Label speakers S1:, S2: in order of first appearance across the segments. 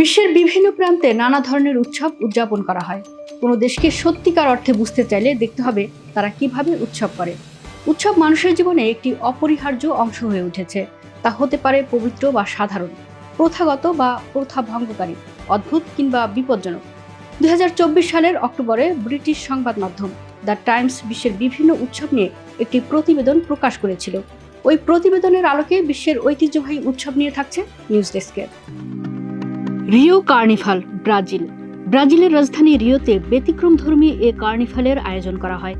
S1: বিশ্বের বিভিন্ন প্রান্তে নানা ধরনের উৎসব উদযাপন করা হয়। কোনো দেশকে সত্যিকার অর্থে বুঝতে চাইলে দেখতে হবে তারা কীভাবে উৎসব করে। উৎসব মানুষের জীবনে একটি অপরিহার্য অংশ হয়ে উঠেছে, তা হতে পারে পবিত্র বা সাধারণ, প্রথাগত বা প্রথা ভঙ্গকারী অদ্ভুত কিংবা বিপজ্জনক। দুই হাজার চব্বিশ সালের অক্টোবরে ব্রিটিশ সংবাদ মাধ্যম দ্য টাইমস বিশ্বের বিভিন্ন উৎসব নিয়ে একটি প্রতিবেদন প্রকাশ করেছিল। ওই প্রতিবেদনের আলোকে বিশ্বের ঐতিহ্যবাহী উৎসব নিয়ে থাকছে নিউজ ডেস্কের রিও কার্নিভাল, ব্রাজিল। ব্রাজিলের রাজধানী রিওতে ব্যতিক্রমধর্মী এ কার্নিভালের আয়োজন করা হয়।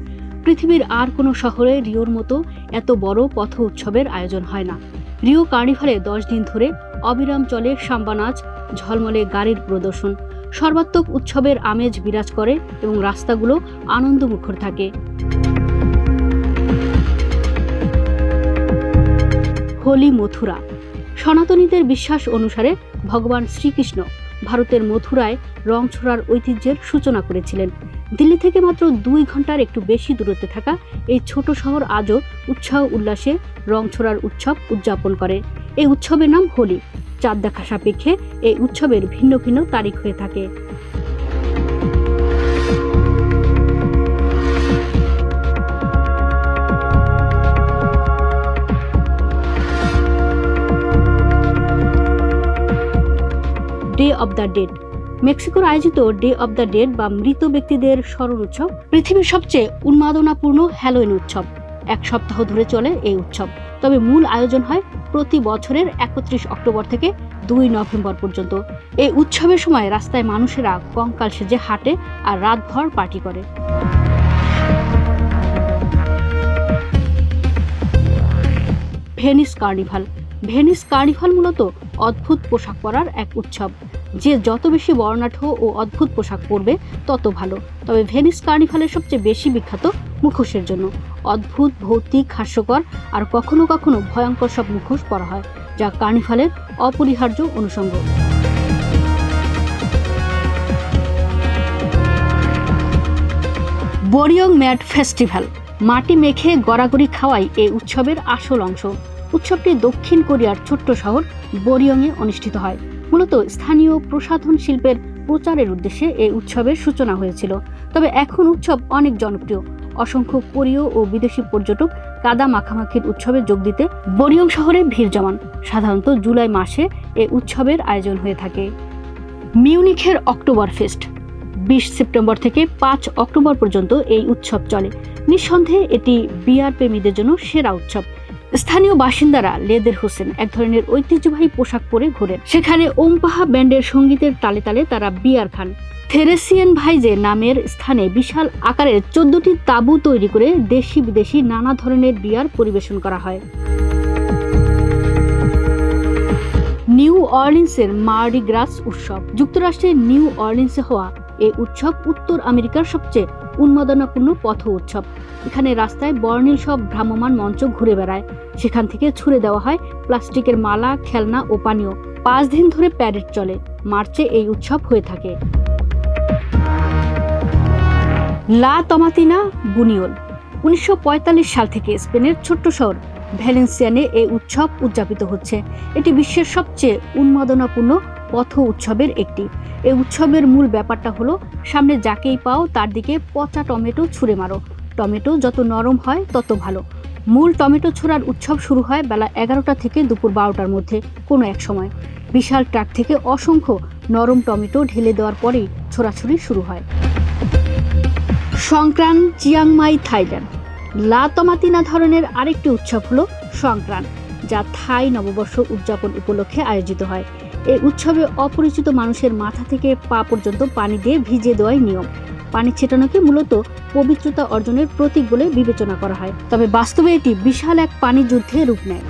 S1: পৃথিবীর আর কোনো শহরে রিওর মতো এত বড় পথ উৎসবের আয়োজন হয় না। রিও কার্নিভালে দশ দিন ধরে অবিরাম চলে সাম্বা নাচ, ঝলমলে গাড়ির প্রদর্শন। সর্বাত্মক উৎসবের আমেজ বিরাজ করে এবং রাস্তাগুলো আনন্দমুখর থাকে। হোলি মথুরা। সনাতনীদের বিশ্বাস অনুসারে ভগবান শ্রীকৃষ্ণ ভারতের মথুরায় রং ছোড়ার ঐতিহ্যের সূচনা করেছিলেন। দিল্লি থেকে মাত্র দুই ঘণ্টার একটু বেশি দূরত্বে থাকা এই ছোট শহর আজও উৎসাহ উল্লাসে রং ছোড়ার উৎসব উদযাপন করে। এই উৎসবের নাম হোলি। চাঁদ দেখা সাপেক্ষে এই উৎসবের ভিন্ন ভিন্ন তারিখ হয়ে থাকে। ডে অব দ্য ডেড মেক্সিকোর আয়োজিত ডে অব দ্য ডেড বা মৃত ব্যক্তিদের স্মরণ উৎসব, পৃথিবীর সবচেয়ে উন্মাদনাপূর্ণ হ্যালোইন উৎসব। এক সপ্তাহ ধরে চলে এই উৎসব। তবে মূল আয়োজন হয় প্রতি বছরের একত্রিশ অক্টোবর থেকে দুই নভেম্বর পর্যন্ত। এই উৎসবের সময় রাস্তায় মানুষেরা কঙ্কাল সেজে হাঁটে আর রাতভর পার্টি করে। Venice carnival. ভেনিস কার্নিভাল মূলত অদ্ভুত পোশাক পরার এক উৎসব। যে যত বেশি বর্ণাঢ্য ও অদ্ভুত পোশাক পরবে, তত ভালো। তবে ভেনিস কার্নিভালের সবচেয়ে বেশি বিখ্যাত মুখোশের জন্য। অদ্ভুত, ভৌতিক, হাস্যকর আর কখনো কখনো ভয়ঙ্কর সব মুখোশ পরা হয়, যা কার্নিভালের অপরিহার্য অনুষঙ্গ। বরিয়ং ম্যাট ফেস্টিভ্যাল, মাটি মেখে গড়াগড়ি খাওয়াই এই উৎসবের আসল অংশ। উৎসবটি দক্ষিণ কোরিয়ার ছোট্ট শহর বরিয়ংয়ে অনুষ্ঠিত হয়। মূলত স্থানীয় প্রসাধন শিল্পের প্রচারের উদ্দেশ্যে এই উৎসবের সূচনা হয়েছিল। তবে এখন উৎসব অনেক জনপ্রিয়। অসংখ্য কোরীয় ও বিদেশি পর্যটক কাদা মাখামাখির উৎসবে যোগ দিতে বরিয়ং শহরে ভিড় জমান। সাধারণত জুলাই মাসে এই উৎসবের আয়োজন হয়ে থাকে। মিউনিখের অক্টোবর ফেস্ট, বিশ সেপ্টেম্বর থেকে পাঁচ অক্টোবর পর্যন্ত এই উৎসব চলে। নিঃসন্দেহে এটি বিয়ার প্রেমীদের জন্য সেরা উৎসব। স্থানীয় বাসিন্দারা লেদের হোসেন এক ধরনের ঐতিহ্যবাহী পোশাক পরে ঘোরেন। সেখানে ওমপাহা ব্যান্ডের সঙ্গীতের তালে তালে তারা বিয়ার খান। থেরেসিয়ান ভাইজে নামের স্থানে বিশাল আকারের চোদ্দটি তাঁবু তৈরি করে দেশি বিদেশি নানা ধরনের বিয়ার পরিবেশন করা হয়। নিউ অর্লিন্সের মার্ডি গ্রাস উৎসব। যুক্তরাষ্ট্রের নিউ অর্লিন্সে হওয়া এই উৎসব উত্তর আমেরিকার সবচেয়ে উন্মাদনাপূর্ণ পথ উৎসব। এখানে রাস্তায় বর্ণিল সব ভ্রাম্যমান মঞ্চ ঘুরে বেড়ায়। সেখান থেকে ছুড়ে দেওয়া হয় প্লাস্টিকের মালা, খেলনা ও পানীয়। পাঁচ দিন ধরে প্যারেড চলে। মার্চে এই উৎসব হয়ে থাকে। লা তমাতিনা বুনিওল। উনিশশো সাল থেকে স্পেনের ছোট্ট শহর ভ্যালেন্সিয়ানে এই উৎসব উদযাপিত হচ্ছে। এটি বিশ্বের সবচেয়ে উন্মাদনাপূর্ণ পথ উৎসবের একটি। এই উৎসবের মূল ব্যাপারটা হলো, সামনে যাকেই পাও তার দিকে পচা টমেটো ছুঁড়ে মারো। টমেটো যত নরম হয় তত ভালো। মূল টমেটো ছোড়ার উৎসব শুরু হয় বেলা এগারোটা থেকে দুপুর বারোটার মধ্যে, কোনো এক সময়। বিশাল ট্রাক থেকে অসংখ্য নরম টমেটো ঢেলে দেওয়ার পরেই ছোড়াছুড়ি শুরু হয়। সংক্রান চিয়াংমাই থাইল্যান্ড। লাতমাতিনা ধরনের আরেকটি উৎসব হলো সংক্রান, যা থাই নববর্ষ উদযাপন উপলক্ষে আয়োজিত হয়। এই উৎসবে অপরিচিত মানুষের মাথা থেকে পা পর্যন্ত পানি দিয়ে ভিজিয়ে দেওয়াই নিয়ম। পানি ছেটানোকে মূলত পবিত্রতা অর্জনের প্রতীক বলে বিবেচনা করা হয়। তবে বাস্তবে এটি বিশাল এক পানি যুদ্ধে রূপ নেয়।